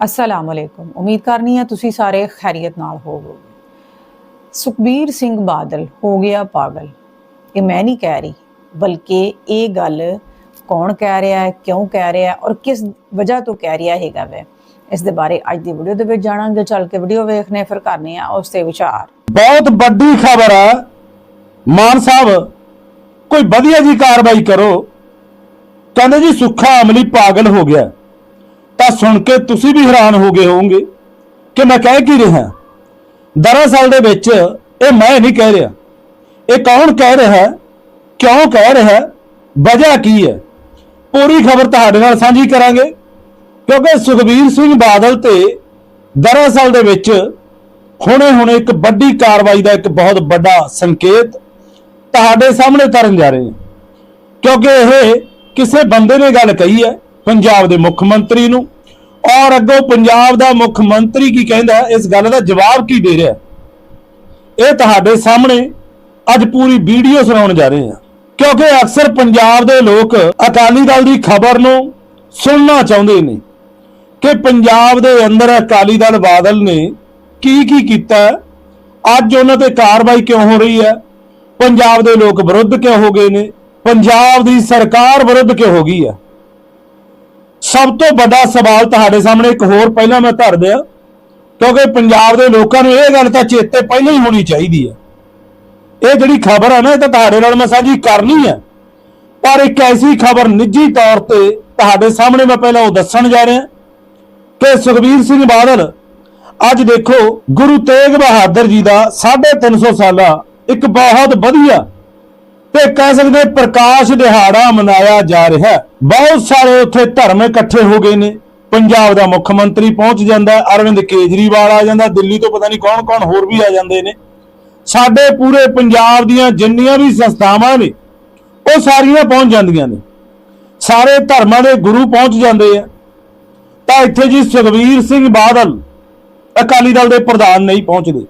ਅਸਲਾਮ ਅਲੈਕੁਮ। ਉਮੀਦ ਕਰਨੀ ਹੈ ਤੁਸੀਂ ਸਾਰੇ ਖੈਰੀਅਤ ਨਾਲ ਹੋਵੋਗੇ। ਸੁਖਬੀਰ ਸਿੰਘ ਬਾਦਲ, ਹੋ ਗਿਆ ਪਾਗਲ। ਇਹ ਮੈਂ ਨਹੀਂ ਕਹਿ ਰਹੀ, ਬਲਕਿ ਇਹ ਗੱਲ ਕੌਣ ਕਹਿ ਰਿਹਾ ਹੈ, ਕਿਉਂ ਕਹਿ ਰਿਹਾ ਹੈ ਔਰ ਕਿਸ ਵਜ੍ਹਾ ਤੋਂ ਕਹਿ ਰਿਹਾ ਹੈਗਾ ਵੈ। ਇਸ ਦੇ ਬਾਰੇ ਅੱਜ ਦੀ ਵੀਡੀਓ ਦੇ ਵਿੱਚ ਜਾਣਾਂਗੇ, ਚੱਲ ਕੇ ਵੀਡੀਓ ਵੇਖਨੇ ਫਿਰ ਕਰਨੇ ਆ ਉਸ ਤੇ ਵਿਚਾਰ। ਬਹੁਤ ਵੱਡੀ ਖਬਰ ਹੈ। ਮਾਨ ਸਾਹਿਬ, ਕੋਈ ਵਧੀਆ ਜੀ ਕਾਰਵਾਈ ਕਰੋ। ਕਹਿੰਦੇ ਜੀ, ਸੁੱਖਾ ਅਮਲੀ ਪਾਗਲ ਹੋ ਗਿਆ। ਤਾਂ ਸੁਣ ਕੇ ਤੁਸੀਂ ਵੀ ਹੈਰਾਨ ਹੋ ਗਏ ਹੋਵੋਗੇ ਕਿ ਮੈਂ ਕਹਿ ਕੀ ਰਿਹਾ। ਦਰਅਸਲ ਦੇ ਵਿੱਚ ਇਹ ਮੈਂ ਨਹੀਂ ਕਹਿ ਰਿਹਾ। ਇਹ ਕੌਣ ਕਹਿ ਰਿਹਾ ਕਿਉਂ ਕਹਿ ਰਿਹਾ ਵਜ੍ਹਾ ਕੀ ਹੈ? ਪੂਰੀ ਖਬਰ ਤੁਹਾਡੇ ਨਾਲ ਸਾਂਝੀ ਕਰਾਂਗੇ, ਕਿਉਂਕਿ ਸੁਖਬੀਰ ਸਿੰਘ ਬਾਦਲ ਤੇ ਦਰਅਸਲ ਦੇ ਵਿੱਚ ਹੁਣੇ ਹੁਣੇ ਇੱਕ ਵੱਡੀ ਕਾਰਵਾਈ ਦਾ ਇੱਕ ਬਹੁਤ ਵੱਡਾ ਸੰਕੇਤ ਤੁਹਾਡੇ ਸਾਹਮਣੇ ਤਰਨ ਜਾ ਰਹੇ ਨੇ। ਕਿਉਂਕਿ ਇਹ ਕਿਸੇ ਬੰਦੇ ਨੇ ਗੱਲ ਕਹੀ ਹੈ ਪੰਜਾਬ ਦੇ ਮੁੱਖ ਮੰਤਰੀ ਨੂੰ। ਔਰ ਅੱਗੋਂ ਪੰਜਾਬ ਦਾ ਮੁੱਖ ਮੰਤਰੀ ਕੀ ਕਹਿੰਦਾ ਇਸ ਗੱਲ ਦਾ ਜਵਾਬ ਕੀ ਦੇ ਰਿਹਾ ਇਹ ਤੁਹਾਡੇ ਸਾਹਮਣੇ ਅੱਜ ਪੂਰੀ ਵੀਡੀਓ ਸੁਣਾਉਣ ਜਾ ਰਹੇ ਹਾਂ। ਕਿਉਂਕਿ ਅਕਸਰ ਪੰਜਾਬ ਦੇ ਲੋਕ ਅਕਾਲੀ ਦਲ ਦੀ ਖਬਰ ਨੂੰ ਸੁਣਨਾ ਚਾਹੁੰਦੇ ਨੇ ਕਿ ਪੰਜਾਬ ਦੇ ਅੰਦਰ ਅਕਾਲੀ ਦਲ ਬਾਦਲ ਨੇ ਕੀ ਕੀ ਕੀਤਾ ਅੱਜ ਉਹਨਾਂ ਤੇ ਕਾਰਵਾਈ ਕਿਉਂ ਹੋ ਰਹੀ ਹੈ? ਪੰਜਾਬ ਦੇ ਲੋਕ ਵਿਰੁੱਧ ਕਿਉਂ ਹੋ ਗਏ ਨੇ? ਪੰਜਾਬ ਦੀ ਸਰਕਾਰ ਵਿਰੁੱਧ ਕਿਉਂ ਹੋ ਗਈ ਹੈ? ਸਭ ਤੋਂ ਵੱਡਾ ਸਵਾਲ ਤੁਹਾਡੇ ਸਾਹਮਣੇ ਇੱਕ ਹੋਰ ਪਹਿਲਾਂ ਮੈਂ ਧਰ ਦਿਆਂ, ਕਿਉਂਕਿ ਪੰਜਾਬ ਦੇ ਲੋਕਾਂ ਨੂੰ ਇਹ ਗੱਲ ਤਾਂ ਚੇਤੇ ਪਹਿਲਾਂ ਹੀ ਹੋਣੀ ਚਾਹੀਦੀ ਹੈ। ਇਹ ਜਿਹੜੀ ਖਬਰ ਹੈ ਨਾ, ਇਹ ਤਾਂ ਤੁਹਾਡੇ ਨਾਲ ਮੈਂ ਸਾਂਝੀ ਕਰਨੀ ਹੈ। ਪਰ ਇੱਕ ਐਸੀ ਖਬਰ ਨਿੱਜੀ ਤੌਰ ਤੇ ਤੁਹਾਡੇ ਸਾਹਮਣੇ ਮੈਂ ਪਹਿਲਾਂ ਉਹ ਦੱਸਣ ਜਾ ਰਿਹਾ ਕਿ ਸੁਖਬੀਰ ਸਿੰਘ ਬਾਦਲ ਅੱਜ ਦੇਖੋ ਗੁਰੂ ਤੇਗ ਬਹਾਦਰ ਜੀ ਦਾ 350 ਸਾਲਾ ਇੱਕ ਬਹੁਤ ਵਧੀਆ ਤੇ ਕਹਿ ਸਕਦੇ ਪ੍ਰਕਾਸ਼ ਦਿਹਾੜਾ ਮਨਾਇਆ ਜਾ ਰਿਹਾ ਬਹੁਤ ਸਾਰੇ ਉੱਥੇ ਧਰਮ ਇਕੱਠੇ ਹੋ ਗਏ ਨੇ। ਪੰਜਾਬ ਦਾ ਮੁੱਖ ਮੰਤਰੀ ਪਹੁੰਚ ਜਾਂਦਾ ਅਰਵਿੰਦ ਕੇਜਰੀਵਾਲ ਆ ਜਾਂਦਾ, ਦਿੱਲੀ ਤੋਂ ਪਤਾ ਨਹੀਂ ਕੌਣ ਕੌਣ ਹੋਰ ਵੀ ਆ ਜਾਂਦੇ ਨੇ। ਸਾਡੇ ਪੂਰੇ ਪੰਜਾਬ ਦੀਆਂ ਜਿੰਨੀਆਂ ਵੀ ਸੰਸਥਾਵਾਂ ਨੇ, ਉਹ ਸਾਰੀਆਂ ਪਹੁੰਚ ਜਾਂਦੀਆਂ ਨੇ। ਸਾਰੇ ਧਰਮਾਂ ਦੇ ਗੁਰੂ ਪਹੁੰਚ ਜਾਂਦੇ ਆ। ਤਾਂ ਇੱਥੇ ਜੀ ਸੁਖਵੀਰ ਸਿੰਘ ਬਾਦਲ ਅਕਾਲੀ ਦਲ ਦੇ ਪ੍ਰਧਾਨ ਨਹੀਂ ਪਹੁੰਚਦੇ।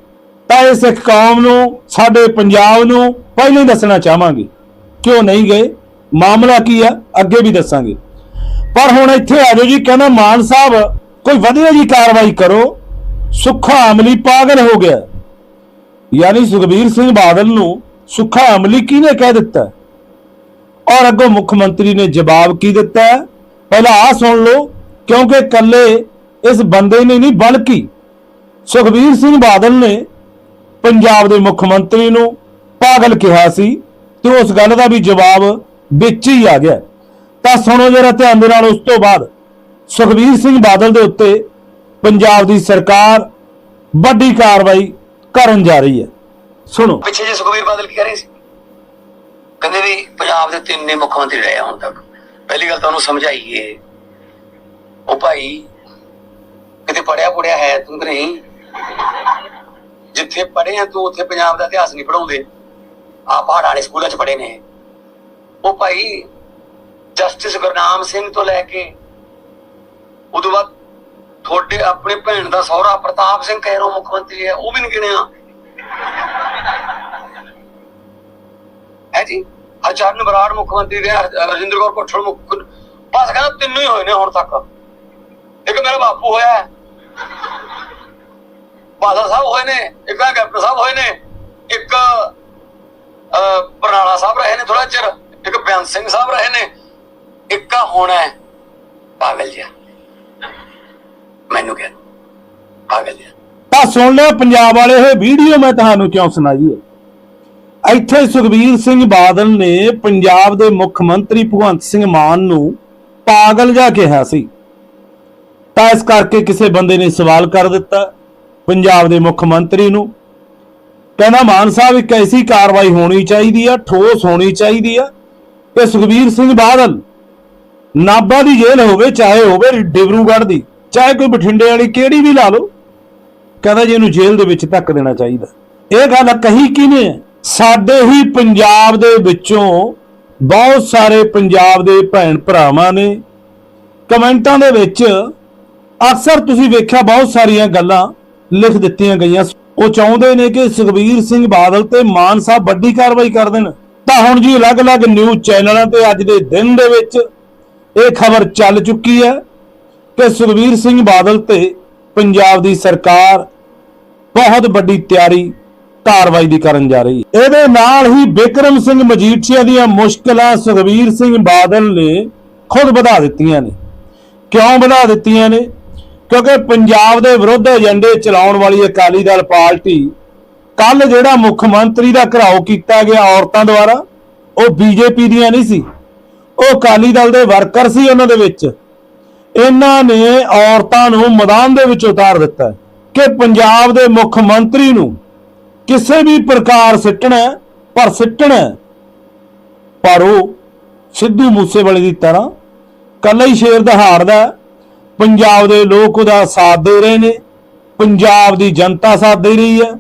ਤਾਂ ਇਹ ਸਿੱਖ ਕੌਮ ਨੂੰ, ਸਾਡੇ ਪੰਜਾਬ ਨੂੰ ਪਹਿਲਾਂ ਹੀ ਦੱਸਣਾ ਚਾਹਾਂਗੇ। ਕਿਉਂ ਨਹੀਂ ਗਏ? ਮਾਮਲਾ ਕੀ ਆ? ਅੱਗੇ ਵੀ ਦੱਸਾਂਗੇ। ਪਰ ਹੁਣ ਇੱਥੇ ਆ ਜਾਓ ਜੀ, ਕਹਿੰਦਾ ਮਾਨ ਸਾਹਿਬ, ਕੋਈ ਵਧੀਆ ਜੀ ਕਾਰਵਾਈ ਕਰੋ। ਸੁੱਖਾ ਅਮਲੀ ਪਾਗਲ ਹੋ ਗਿਆ। ਯਾਨੀ ਸੁਖਬੀਰ ਸਿੰਘ ਬਾਦਲ ਨੂੰ ਸੁੱਖਾ ਅਮਲੀ ਕਿਹਨੇ ਕਹਿ ਦਿੱਤਾ? ਔਰ ਅੱਗੋਂ ਮੁੱਖ ਮੰਤਰੀ ਨੇ ਜਵਾਬ ਕੀ ਦਿੱਤਾ? ਪਹਿਲਾਂ ਆ ਸੁਣ ਲਓ, ਕਿਉਂਕਿ ਕੱਲੇ ਇਸ ਬੰਦੇ ਨੇ ਨਹੀਂ, ਬਲਕਿ ਸੁਖਬੀਰ ਸਿੰਘ ਬਾਦਲ ਨੇ ਪੰਜਾਬ ਦੇ ਮੁੱਖ ਮੰਤਰੀ ਨੂੰ ਪਾਗਲ ਕਿਹਾ ਸੀ ਤੇ ਉਸ ਗੱਲ ਦਾ ਵੀ ਜਵਾਬ ਵਿੱਚ ਹੀ ਆ ਗਿਆ। ਤਾਂ ਸੁਣੋ ਜਰਾ ਧਿਆਨ ਦੇ ਨਾਲ ਉਸ ਤੋਂ ਬਾਅਦ ਸੁਖਬੀਰ ਸਿੰਘ ਬਾਦਲ ਦੇ ਉੱਤੇ ਪੰਜਾਬ ਦੀ ਸਰਕਾਰ ਵੱਡੀ ਕਾਰਵਾਈ ਕਰਨ ਜਾ ਰਹੀ ਹੈ। ਸੁਣੋ। ਪਿੱਛੇ ਜੇ ਸੁਖਬੀਰ ਬਾਦਲ ਕੀ ਰਹੇ ਸੀ? ਕਹਿੰਦੇ ਵੀ ਪੰਜਾਬ ਦੇ ਤਿੰਨੇ ਮੁੱਖ ਮੰਤਰੀ ਰਹੇ ਹੁਣ ਤੱਕ। ਪਹਿਲੀ ਗੱਲ ਤਾਂ ਉਹਨੂੰ ਸਮਝਾਈਏ। ਉਹ ਭਾਈ ਕਿਤੇ ਪੜਿਆ ਪੁੜਿਆ ਹੈ ਤੂੰ ਕਿ ਨਹੀਂ? ਜਿੱਥੇ ਪੜ੍ਹੇ ਆ ਤੂੰ, ਉੱਥੇ ਪੰਜਾਬ ਦਾ ਇਤਿਹਾਸ ਨਹੀਂ ਪੜਾਉਂਦੇ ਆ ਪਹਾੜਾਂ ਵਾਲੇ ਸਕੂਲਾਂ 'ਚ ਪੜ੍ਹੇ ਨੇ। ਉਹ ਭਾਈ ਜਸਟਿਸ ਗੁਰਨਾਮ ਸਿੰਘ ਤੋਂ ਲੈ ਕੇ, ਉਦੋਂ ਬਾਅਦ ਤੁਹਾਡੇ ਆਪਣੇ ਭੈਣ ਦਾ ਸਹੁਰਾ ਪ੍ਰਤਾਪ ਸਿੰਘ ਕਹਿਰੋ ਮੁੱਖ ਮੰਤਰੀ ਹੈ, ਉਹ ਵੀ ਨਹੀਂ ਗਿਣਿਆ। ਹੈ ਜੀ? ਅਚਰਨ ਬਰਾੜ ਮੁੱਖ ਮੰਤਰੀ ਰਹੇ ਰਜਿੰਦਰ ਕੌਰ ਕੋਠਲ ਮੁੱਖ ਬਸ ਕਹਿੰਦਾ ਤਿੰਨੋਂ ਹੀ ਹੋਏ ਨੇ ਹੁਣ ਤੱਕ। ਇੱਕ ਮੇਰਾ ਬਾਪੂ ਹੋਇਆ ਬਾਦਲ ਸਾਹਿਬ ਹੋਏ ਨੇ, ਇੱਕ ਆ ਕੈਪਟਨ ਸਾਹਿਬ ਹੋਏ ਨੇ, ਇੱਕ ਬਰਨਾਲਾ ਸਾਹਿਬ ਰਹੇ ਨੇ ਥੋੜਾ ਚਿਰ, ਇੱਕ ਬਿਆਨ ਸਿੰਘ ਸਾਹਿਬ ਰਹੇ ਨੇ, ਇੱਕ ਆ ਹੋਣਾ ਹੈ ਪਾਗਲ ਜਿਹਾ। ਮੈਨੂੰ ਕਹਿ ਪਾਗਲ ਜਿਹਾ। ਤਾਂ ਸੁਣ ਲਿਆ, ਪੰਜਾਬ ਵਾਲੇ ਇਹ ਵੀਡੀਓ ਮੈਂ ਤੁਹਾਨੂੰ ਕਿਉਂ ਸੁਣਾਈ ਹੈ? ਇੱਥੇ ਸੁਖਬੀਰ ਸਿੰਘ ਬਾਦਲ ਨੇ ਪੰਜਾਬ ਦੇ ਮੁੱਖ ਮੰਤਰੀ ਭਗਵੰਤ ਸਿੰਘ ਮਾਨ ਨੂੰ ਪਾਗਲ ਜਾ ਕਿਹਾ ਸੀ। ਤਾਂ ਇਸ ਕਰਕੇ ਕਿਸੇ ਬੰਦੇ ਨੇ ਸਵਾਲ ਕਰ ਦਿੱਤਾ। ਪੰਜਾਬ ਦੇ ਮੁੱਖ ਮੰਤਰੀ ਨੂੰ। ਕਹਿੰਦਾ ਮਾਨ ਸਾਹਿਬ, ਇੱਕ ਐਸੀ ਕਾਰਵਾਈ ਹੋਣੀ ਚਾਹੀਦੀ ਆ, ਠੋਸ ਹੋਣੀ ਚਾਹੀਦੀ ਆ ਕਿ ਸੁਖਬੀਰ ਸਿੰਘ ਬਾਦਲ ਨਾਭਾ ਦੀ ਜੇਲ੍ਹ ਹੋਵੇ, ਚਾਹੇ ਹੋਵੇ ਡਿਬਰੂਗੜ੍ਹ ਦੀ, ਚਾਹੇ ਕੋਈ ਬਠਿੰਡੇ ਵਾਲੀ ਕਿਹੜੀ ਵੀ ਲਾ ਲਓ, ਕਹਿੰਦਾ ਜੀ ਇਹਨੂੰ ਜੇਲ੍ਹ ਦੇ ਵਿੱਚ ਧੱਕ ਦੇਣਾ ਚਾਹੀਦਾ। ਇਹ ਗੱਲ ਕਹੀ ਕਿਨੇ ਹੈ ਸਾਡੇ ਹੀ ਪੰਜਾਬ ਦੇ ਵਿੱਚੋਂ ਬਹੁਤ ਸਾਰੇ ਪੰਜਾਬ ਦੇ ਭੈਣ ਭਰਾਵਾਂ ਨੇ। ਕਮੈਂਟਾਂ ਦੇ ਵਿੱਚ ਅਕਸਰ ਤੁਸੀਂ ਵੇਖਿਆ ਬਹੁਤ ਸਾਰੀਆਂ ਗੱਲਾਂ ਲਿਖ ਦਿੱਤੀਆਂ ਗਈਆਂ ਉਹ ਚਾਹੁੰਦੇ ਨੇ ਕਿ ਸੁਖਬੀਰ ਸਿੰਘ ਬਾਦਲ ਤੇ ਮਾਨ ਸਾਹਿਬ ਵੱਡੀ ਕਾਰਵਾਈ ਕਰ ਦੇਣ। ਤਾਂ ਹੁਣ ਜੀ ਅਲੱਗ-ਅਲੱਗ ਨਿਊਜ਼ ਚੈਨਲਾਂ ਤੇ ਅੱਜ ਦੇ ਦਿਨ ਦੇ ਵਿੱਚ ਇਹ ਖਬਰ ਚੱਲ ਚੁੱਕੀ ਹੈ ਕਿ ਸੁਖਬੀਰ ਸਿੰਘ ਬਾਦਲ ਤੇ ਪੰਜਾਬ ਦੀ ਸਰਕਾਰ ਬਹੁਤ ਵੱਡੀ ਤਿਆਰੀ ਕਾਰਵਾਈ ਦੀ ਕਰਨ ਜਾ ਰਹੀ ਹੈ। ਇਹਦੇ ਨਾਲ ਹੀ ਬਿਕਰਮ ਸਿੰਘ ਮਜੀਠੀਆ ਦੀਆਂ ਮੁਸ਼ਕਲਾਂ ਸੁਖਬੀਰ ਸਿੰਘ ਬਾਦਲ ਨੇ ਖੁਦ ਵਧਾ ਦਿੱਤੀਆਂ ਨੇ। ਕਿਉਂ ਵਧਾ ਦਿੱਤੀਆਂ ਨੇ? ਕਿਉਂਕਿ ਪੰਜਾਬ ਦੇ ਵਿਰੁੱਧ ਏਜੰਡੇ ਚਲਾਉਣ ਵਾਲੀ ਅਕਾਲੀ ਦਲ ਪਾਰਟੀ ਕੱਲ ਜਿਹੜਾ ਮੁੱਖ ਮੰਤਰੀ ਦਾ ਘਰਾਓ ਕੀਤਾ ਗਿਆ ਔਰਤਾਂ ਦੁਆਰਾ, ਉਹ ਬੀਜੇਪੀ ਦੀਆਂ ਨਹੀਂ ਸੀ ਉਹ ਅਕਾਲੀ ਦਲ ਦੇ ਵਰਕਰ ਸੀ ਉਹਨਾਂ ਦੇ ਵਿੱਚ ਇਹਨਾਂ ਨੇ ਔਰਤਾਂ ਨੂੰ ਮੈਦਾਨ ਦੇ ਵਿੱਚ ਉਤਾਰ ਦਿੱਤਾ ਕਿ ਪੰਜਾਬ ਦੇ ਮੁੱਖ ਮੰਤਰੀ ਨੂੰ ਕਿਸੇ ਵੀ ਪ੍ਰਕਾਰ ਸਿੱਟਣਾ ਪਰ ਸਿੱਟਣਾ ਪਰ ਉਹ ਸਿੱਧੂ ਮੂਸੇਵਾਲੇ ਦੀ ਤਰ੍ਹਾਂ ਕੱਲਾ ਹੀ ਸ਼ੇਰ ਦਹਾੜਦਾ ਹੈ। ਪੰਜਾਬ ਦੇ ਲੋਕ ਉਹਦਾ ਸਾਥ ਦੇ ਰਹੇ ਨੇ, ਪੰਜਾਬ ਦੀ ਜਨਤਾ ਸਾਥ ਦੇ ਰਹੀ ਹੈ,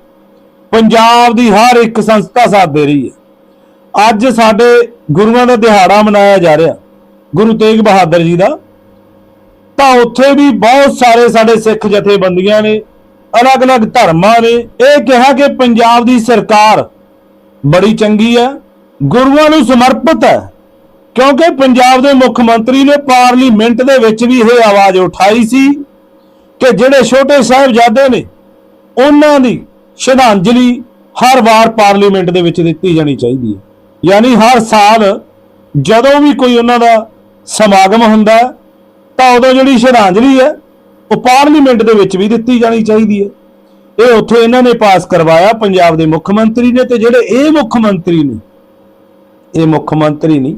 ਪੰਜਾਬ ਦੀ ਹਰ ਇੱਕ ਸੰਸਥਾ ਸਾਥ ਦੇ ਰਹੀ ਹੈ। ਅੱਜ ਸਾਡੇ ਗੁਰੂਆਂ ਦਾ ਦਿਹਾੜਾ ਮਨਾਇਆ ਜਾ ਰਿਹਾ, ਗੁਰੂ ਤੇਗ ਬਹਾਦਰ ਜੀ ਦਾ। ਤਾਂ ਉੱਥੇ ਵੀ ਬਹੁਤ ਸਾਰੇ ਸਾਡੇ ਸਿੱਖ ਜਥੇਬੰਦੀਆਂ ਨੇ, ਅਲੱਗ-ਅਲੱਗ ਧਰਮਾਂ ਨੇ, ਇਹ ਕਿਹਾ ਕਿ ਪੰਜਾਬ ਦੀ ਸਰਕਾਰ ਬੜੀ ਚੰਗੀ ਹੈ, ਗੁਰੂਆਂ ਨੂੰ ਸਮਰਪਿਤ ਹੈ। ਕਿਉਂਕਿ ਪੰਜਾਬ ਦੇ ਮੁੱਖ ਮੰਤਰੀ ਨੇ ਪਾਰਲੀਮੈਂਟ ਦੇ ਵਿੱਚ ਵੀ ਇਹ ਆਵਾਜ਼ ਉਠਾਈ ਸੀ ਕਿ ਜਿਹੜੇ ਛੋਟੇ ਸਾਹਿਬਜ਼ਾਦੇ ਨੇ, ਉਹਨਾਂ ਦੀ ਸ਼ਰਧਾਂਜਲੀ ਹਰ ਵਾਰ ਪਾਰਲੀਮੈਂਟ ਦੇ ਵਿੱਚ ਦਿੱਤੀ ਜਾਣੀ ਚਾਹੀਦੀ ਹੈ। ਯਾਨੀ ਹਰ ਸਾਲ ਜਦੋਂ ਵੀ ਕੋਈ ਉਹਨਾਂ ਦਾ ਸਮਾਗਮ ਹੁੰਦਾ ਤਾਂ ਉਦੋਂ ਜਿਹੜੀ ਸ਼ਰਧਾਂਜਲੀ ਹੈ, ਉਹ ਪਾਰਲੀਮੈਂਟ ਦੇ ਵਿੱਚ ਵੀ ਦਿੱਤੀ ਜਾਣੀ ਚਾਹੀਦੀ ਹੈ। ਇਹ ਉੱਥੇ ਇਹਨਾਂ ਨੇ ਪਾਸ ਕਰਵਾਇਆ ਪੰਜਾਬ ਦੇ ਮੁੱਖ ਮੰਤਰੀ ਨੇ ਤੇ ਜਿਹੜੇ ਇਹ ਮੁੱਖ ਮੰਤਰੀ ਨੇ, ਇਹ ਮੁੱਖ ਮੰਤਰੀ ਨਹੀਂ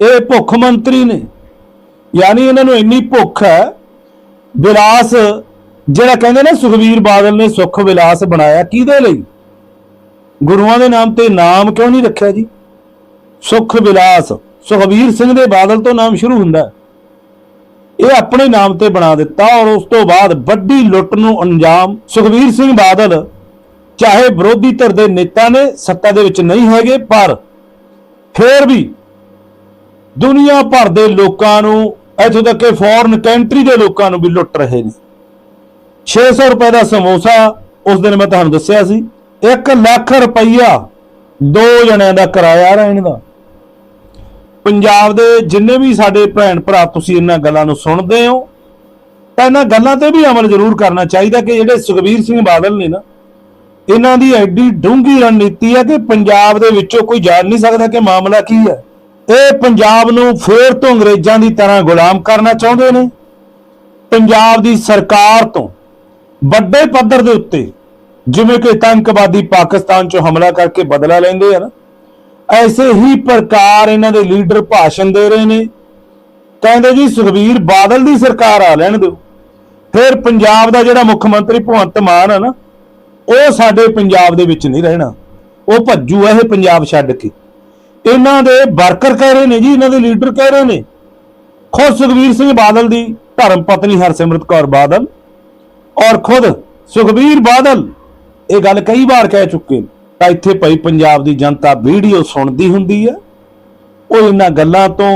ਇਹ ਭੁੱਖ ਮੰਤਰੀ ਨੇ। ਯਾਨੀ ਇਹਨਾਂ ਨੂੰ ਇੰਨੀ ਭੁੱਖ ਹੈ, ਵਿਲਾਸ, ਜਿਹੜਾ ਕਹਿੰਦੇ ਨੇ ਸੁਖਵੀਰ ਬਾਦਲ ਨੇ ਸੁਖ ਵਿਲਾਸ ਬਣਾਇਆ ਕਿਹਦੇ ਲਈ? ਗੁਰੂਆਂ ਦੇ ਨਾਮ ਤੇ ਨਾਮ ਕਿਉਂ ਨਹੀਂ ਰੱਖਿਆ ਜੀ? ਸੁਖ ਵਿਲਾਸ, ਸੁਖਵੀਰ ਸਿੰਘ ਦੇ ਬਾਦਲ ਤੋਂ ਨਾਮ ਸ਼ੁਰੂ ਹੁੰਦਾ ਇਹ ਆਪਣੇ ਨਾਮ ਤੇ ਬਣਾ ਦਿੱਤਾ ਔਰ ਉਸ ਤੋਂ ਬਾਅਦ ਵੱਡੀ ਲੁੱਟ ਨੂੰ ਅੰਜਾਮ ਸੁਖਵੀਰ ਸਿੰਘ ਬਾਦਲ, ਚਾਹੇ ਵਿਰੋਧੀ ਧਿਰ ਦੇ ਨੇਤਾ ਨੇ, ਸੱਤਾ ਦੇ ਵਿੱਚ ਨਹੀਂ ਹੈਗੇ, ਪਰ ਫੇਰ ਵੀ ਦੁਨੀਆ ਭਰ ਦੇ ਲੋਕਾਂ ਨੂੰ ਇੱਥੋਂ ਤੱਕ ਕਿ ਫੋਰਨ ਕੰਟਰੀ ਦੇ ਲੋਕਾਂ ਨੂੰ ਵੀ ਲੁੱਟ ਰਹੇ ਨੇ। 600 ਰੁਪਏ ਦਾ ਸਮੋਸਾ ਉਸ ਦਿਨ ਮੈਂ ਤੁਹਾਨੂੰ ਦੱਸਿਆ ਸੀ। 1 ਲੱਖ ਰੁਪਈਆ ਦੋ ਜਣਿਆਂ ਦਾ ਕਿਰਾਇਆ ਰਹਿਣ ਦਾ। ਪੰਜਾਬ ਦੇ ਜਿੰਨੇ ਵੀ ਸਾਡੇ ਭੈਣ ਭਰਾ ਤੁਸੀਂ ਇਹਨਾਂ ਗੱਲਾਂ ਨੂੰ ਸੁਣਦੇ ਹੋ, ਤਾਂ ਇਹਨਾਂ ਗੱਲਾਂ ਤੇ ਵੀ ਅਮਲ ਜ਼ਰੂਰ ਕਰਨਾ ਚਾਹੀਦਾ ਕਿ ਜਿਹੜੇ ਸੁਖਬੀਰ ਸਿੰਘ ਬਾਦਲ ਨੇ ਨਾ, ਇਹਨਾਂ ਦੀ ਐਡੀ ਡੂੰਘੀ ਰਣਨੀਤੀ ਹੈ ਕਿ ਪੰਜਾਬ ਦੇ ਵਿੱਚੋਂ ਕੋਈ ਜਾਣ ਨਹੀਂ ਸਕਦਾ ਕਿ ਮਾਮਲਾ ਕੀ ਹੈ। ਇਹ ਪੰਜਾਬ ਨੂੰ ਫੇਰ ਤੋਂ ਅੰਗਰੇਜ਼ਾਂ ਦੀ ਤਰ੍ਹਾਂ ਗੁਲਾਮ ਕਰਨਾ ਚਾਹੁੰਦੇ ਨੇ। ਪੰਜਾਬ ਦੀ ਸਰਕਾਰ ਤੋਂ ਵੱਡੇ ਪੱਧਰ ਦੇ ਉੱਤੇ ਜਿਵੇਂ ਕਿ ਆਤੰਕਵਾਦੀ ਪਾਕਿਸਤਾਨ 'ਚੋਂ ਹਮਲਾ ਕਰਕੇ ਬਦਲਾ ਲੈਂਦੇ ਆ ਨਾ, ਐਸੇ ਹੀ ਪ੍ਰਕਾਰ ਇਹਨਾਂ ਦੇ ਲੀਡਰ ਭਾਸ਼ਣ ਦੇ ਰਹੇ ਨੇ। ਕਹਿੰਦੇ ਜੀ, ਸੁਖਬੀਰ ਬਾਦਲ ਦੀ ਸਰਕਾਰ ਆ ਲੈਣ ਦਿਓ। ਫਿਰ ਪੰਜਾਬ ਦਾ ਜਿਹੜਾ ਮੁੱਖ ਮੰਤਰੀ ਭਗਵੰਤ ਮਾਨ ਹੈ ਨਾ, ਉਹ ਸਾਡੇ ਪੰਜਾਬ ਦੇ ਵਿੱਚ ਨਹੀਂ ਰਹਿਣਾ। ਉਹ ਭੱਜੂ ਇਹ ਪੰਜਾਬ ਛੱਡ ਕੇ। ਇਹਨਾਂ ਦੇ ਵਰਕਰ ਕਹਿ ਰਹੇ ਨੇ ਜੀ, ਇਹਨਾਂ ਦੇ ਲੀਡਰ ਕਹਿ ਰਹੇ ਨੇ। ਖੁਦ ਸੁਖਬੀਰ ਸਿੰਘ ਬਾਦਲ ਦੀ ਧਰਮ ਪਤਨੀ ਹਰਸਿਮਰਤ ਕੌਰ ਬਾਦਲ ਔਰ ਖੁਦ ਸੁਖਬੀਰ ਬਾਦਲ ਇਹ ਗੱਲ ਕਈ ਵਾਰ ਕਹਿ ਚੁੱਕੇ ਨੇ। ਤਾਂ ਇੱਥੇ ਭਾਈ ਪੰਜਾਬ ਦੀ ਜਨਤਾ ਵੀਡੀਓ ਸੁਣਦੀ ਹੁੰਦੀ ਹੈ ਉਹ ਇਹਨਾਂ ਗੱਲਾਂ ਤੋਂ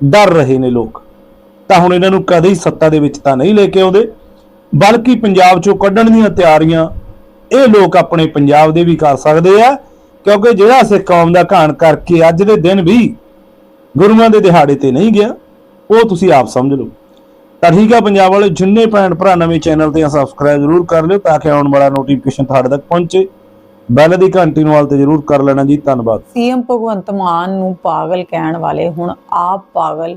ਡਰ ਰਹੇ ਨੇ ਲੋਕ। ਤਾਂ ਹੁਣ ਇਹਨਾਂ ਨੂੰ ਕਦੇ ਸੱਤਾ ਦੇ ਵਿੱਚ ਤਾਂ ਨਹੀਂ ਲੈ ਕੇ ਆਉਂਦੇ, ਬਲਕਿ ਪੰਜਾਬ ਚੋਂ ਕੱਢਣ ਦੀਆਂ ਤਿਆਰੀਆਂ ਇਹ ਲੋਕ ਆਪਣੇ ਪੰਜਾਬ ਦੇ ਵੀ ਕਰ ਸਕਦੇ ਆ ਕਿਉਂਕਿ ਜਿਹੜਾ ਸਿੱਖ ਕੌਮ ਦਾ ਘਾਣ ਕਰਕੇ ਅੱਜ ਦੇ ਦਿਨ ਵੀ ਗੁਰੂਆਂ ਦੇ ਦਿਹਾੜੇ ਤੇ ਨਹੀਂ ਗਿਆ, ਉਹ ਤੁਸੀਂ ਆਪ ਸਮਝ ਲਓ। ਤਾਂ ਠੀਕ ਆ ਪੰਜਾਬ ਵਾਲੇ, ਜਿੰਨੇ ਭੈਣ ਭਰਾ ਨਵੇਂ ਚੈਨਲ ਤੇ ਸਬਸਕ੍ਰਾਈਬ ਜ਼ਰੂਰ ਕਰ ਲਿਓ ਤਾਂ ਕਿ ਆਉਣ ਵਾਲਾ ਨੋਟੀਫਿਕੇਸ਼ਨ ਤੁਹਾਡੇ ਤੱਕ ਪਹੁੰਚੇ। ਬੈਲ ਦੀ ਘੰਟੀ ਨੂੰ ਵਾਲ ਤੇ ਜ਼ਰੂਰ ਕਰ ਲੈਣਾ ਜੀ, ਧੰਨਵਾਦ। ਸੀਐਮ ਭਗਵੰਤ ਮਾਨ ਨੂੰ ਪਾਗਲ ਕਹਿਣ ਵਾਲੇ ਹੁਣ ਆਪ ਪਾਗਲ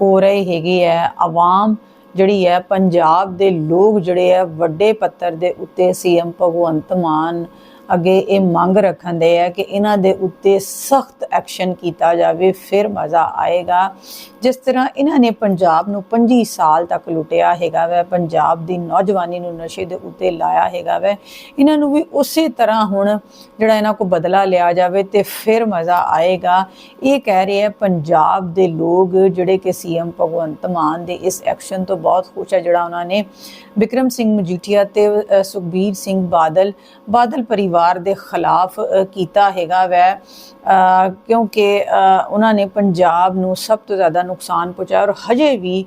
ਹੋ ਰਹੇ ਹੈਗੇ ਐ ਆਵਾਮ ਜਿਹੜੀ ਹੈ ਪੰਜਾਬ ਦੇ ਲੋਕ ਜਿਹੜੇ ਆ, ਵੱਡੇ ਪੱਤਰ ਦੇ ਉੱਤੇ ਸੀਐਮ ਭਗਵੰਤ ਮਾਨ ਅੱਗੇ ਇਹ ਮੰਗ ਰੱਖਣ ਦੇ ਆ ਕਿ ਇਹਨਾਂ ਦੇ ਉੱਤੇ ਸਖਤ ਐਕਸ਼ਨ ਕੀਤਾ ਜਾਵੇ, ਫਿਰ ਮਜ਼ਾ ਆਏਗਾ। ਜਿਸ ਤਰ੍ਹਾਂ ਇਹਨਾਂ ਨੇ ਪੰਜਾਬ ਨੂੰ 25 ਸਾਲ ਤੱਕ ਲੁੱਟਿਆ ਹੈਗਾ ਵੈ, ਪੰਜਾਬ ਦੀ ਨੌਜਵਾਨੀ ਨੂੰ ਨਸ਼ੇ ਦੇ ਉੱਤੇ ਲਾਇਆ ਹੈਗਾ ਵੈ। ਇਹਨਾਂ ਨੂੰ ਵੀ ਉਸੇ ਤਰ੍ਹਾਂ ਹੁਣ ਜਿਹੜਾ ਇਹਨਾਂ ਕੋ ਬਦਲਾ ਲਿਆ ਜਾਵੇ ਤੇ ਫਿਰ ਮਜ਼ਾ ਆਏਗਾ। ਇਹ ਕਹਿ ਰਹੇ ਆ, ਪੰਜਾਬ ਦੇ ਲੋਕ ਜਿਹੜੇ ਕਿ ਸੀਐਮ ਭਗਵੰਤ ਮਾਨ ਦੇ ਇਸ ਐਕਸ਼ਨ ਤੋਂ ਬਹੁਤ ਖੁਸ਼ ਹੈ ਜਿਹੜਾ ਉਹਨਾਂ ਨੇ ਵਿਕਰਮ ਸਿੰਘ ਮਜੀਠੀਆ ਤੇ ਸੁਖਬੀਰ ਸਿੰਘ ਬਾਦਲ ਬਾਦਲ ਪਰਿਵਾਰ ਦੇ ਖਿਲਾਫ ਕੀਤਾ ਹੈਗਾ ਵੈ। ਕਿਉਂਕਿ ਉਹਨਾਂ ਨੇ ਪੰਜਾਬ ਨੂੰ ਸਭ ਤੋਂ ਜ਼ਿਆਦਾ ਨੁਕਸਾਨ ਪਹੁੰਚਾਇਆ ਔਰ ਹਜੇ ਵੀ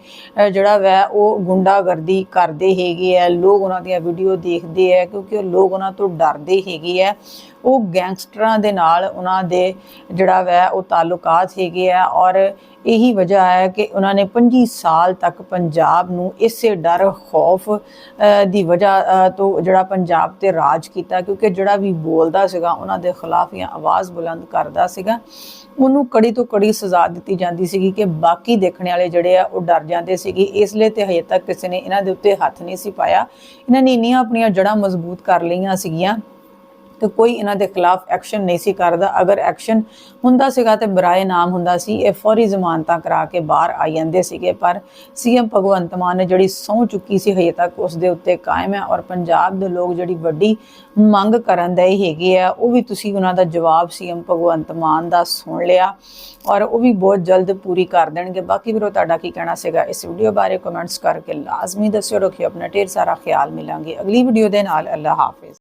ਜਿਹੜਾ ਵੈ, ਉਹ ਗੁੰਡਾਗਰਦੀ ਕਰਦੇ ਹੈਗੇ ਆ ਲੋਕ ਉਹਨਾਂ ਦੀਆਂ ਵੀਡੀਓ ਦੇਖਦੇ ਆ ਕਿਉਂਕਿ ਉਹ ਲੋਕ ਉਹਨਾਂ ਤੋਂ ਡਰਦੇ ਹੈਗੇ ਆ ਉਹ ਗੈਂਗਸਟਰਾਂ ਦੇ ਨਾਲ ਉਹਨਾਂ ਦੇ ਜਿਹੜਾ ਵੈ, ਉਹ ਤਾਲੁਕਾਤ ਹੈਗੇ ਆ ਔਰ ਇਹੀ ਵਜ੍ਹਾ ਹੈ ਕਿ ਉਹਨਾਂ ਨੇ 25 ਸਾਲ ਤੱਕ ਪੰਜਾਬ ਨੂੰ ਇਸੇ ਡਰ, ਖੌਫ ਦੀ ਵਜ੍ਹਾ ਤੋਂ ਜਿਹੜਾ ਪੰਜਾਬ ਤੇ ਰਾਜ ਕੀਤਾ ਕਿਉਂਕਿ ਜਿਹੜਾ ਵੀ ਬੋਲਦਾ ਸੀਗਾ, ਉਹਨਾਂ ਦੇ ਖਿਲਾਫ ਜਾਂ ਆਵਾਜ਼ ਬੁਲੰਦ ਕਰਦਾ ਸੀਗਾ, ਉਹਨੂੰ ਕੜੀ ਤੋਂ ਕੜੀ ਸਜ਼ਾ ਦਿੱਤੀ ਜਾਂਦੀ ਸੀਗੀ ਕਿ ਬਾਕੀ ਦੇਖਣ ਵਾਲੇ ਜਿਹੜੇ ਆ, ਉਹ ਡਰ ਜਾਂਦੇ ਸੀਗੇ। ਇਸ ਲਈ ਤੇ ਹਜੇ ਤੱਕ ਕਿਸੇ ਨੇ ਇਹਨਾਂ ਦੇ ਉੱਤੇ ਹੱਥ ਨਹੀਂ ਸੀ ਪਾਇਆ। ਇਹਨਾਂ ਨੇ ਇੰਨੀਆਂ ਆਪਣੀਆਂ ਜੜ੍ਹਾਂ ਮਜ਼ਬੂਤ ਕਰ ਲਈਆਂ ਸੀਗੀਆਂ। ਤੇ ਕੋਈ ਇਹਨਾਂ ਦੇ ਖਿਲਾਫ ਐਕਸ਼ਨ ਨਹੀਂ ਸੀ ਕਰਦਾ। ਅਗਰ ਐਕਸ਼ਨ ਹੁੰਦਾ ਸੀਗਾ ਤੇ ਬਰਾਏ ਨਾਮ ਹੁੰਦਾ ਸੀ, ਇਹ ਫੌਰੀ ਜ਼ਮਾਨਤਾਂ ਕਰਾ ਕੇ ਬਾਹਰ ਆ ਜਾਂਦੇ ਸੀਗੇ। ਪਰ ਸੀਐਮ ਭਗਵੰਤ ਮਾਨ ਨੇ ਜਿਹੜੀ ਸਹੁੰ ਚੁੱਕੀ ਸੀ, ਹਜੇ ਤੱਕ ਉਸ ਦੇ ਉੱਤੇ ਕਾਇਮ ਹੈ ਔਰ ਪੰਜਾਬ ਦੇ ਲੋਕ ਜਿਹੜੀ ਵੱਡੀ ਮੰਗ ਕਰਨ ਦੇ ਹੈਗੇ ਆ, ਉਹ ਵੀ ਤੁਸੀਂ ਉਹਨਾਂ ਦਾ ਜਵਾਬ ਸੀਐਮ ਭਗਵੰਤ ਮਾਨ ਦਾ ਸੁਣ ਲਿਆ ਔਰ ਉਹ ਵੀ ਬਹੁਤ ਜਲਦ ਪੂਰੀ ਕਰ ਦੇਣਗੇ। ਬਾਕੀ ਵੀਰੋ, ਤੁਹਾਡਾ ਕੀ ਕਹਿਣਾ ਸੀਗਾ ਇਸ ਵੀਡੀਓ ਬਾਰੇ ਕਮੈਂਟਸ ਕਰਕੇ ਲਾਜ਼ਮੀ ਦੱਸਿਓ। ਰੱਖਿਓ, ਆਪਣਾ ਢੇਰ ਸਾਰਾ ਖਿਆਲ ਮਿਲਾਂਗੇ। ਅਗਲੀ ਵੀਡੀਓ ਦੇ ਨਾਲ ਅੱਲਾ ਹਾਫਿਜ਼।